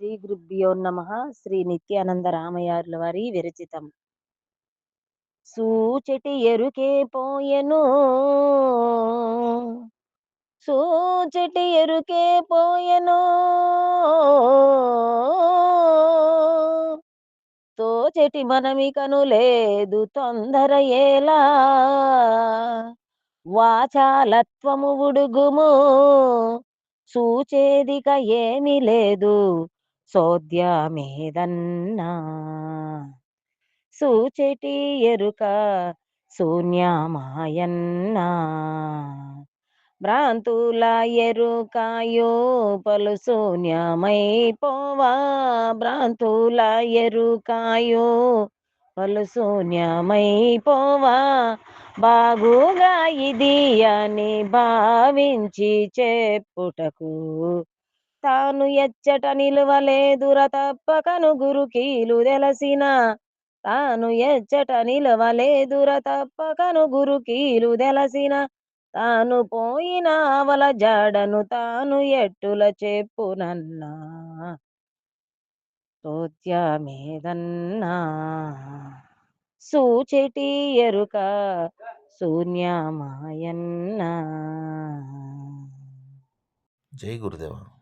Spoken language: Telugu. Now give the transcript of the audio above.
శ్రీ గురుభ్యో నమ. శ్రీ నిత్యానంద రామయారుల వారి విరచితం. సూచటి ఎరుకే పోయెను. సూచటి ఎరుకే పోయెను. తోచటి మనమికను లేదు తొందర ఏలా. వాచాలత్వము ఉడుగుము. సూచేదిక ఏమి లేదు సోద్యమేదన్నా? సూచెటి ఎరుక శూన్యమాయన్నా? భ్రాంతుల ఎరుకాయో పలు శూన్యమైపోవా? భ్రాంతుల ఎరుకాయో పలు శూన్యమై పోవా బాగుగా ఇది అని భావించి చెప్పుటకు తాను ఎచ్చట నిలువలేదుర తప్పకను గురుకీలు తెలసిన. తాను ఎచ్చట నిలవలేదుర తప్పకను గురుకీలు తెలసిన. తాను పోయిన అవల జాడను తాను ఎట్టుల చెప్పునన్నా. సోత్యమేదన్నా సూచెటి ఎరుక శూన్యమాయన్నా. జై గురుదేవా.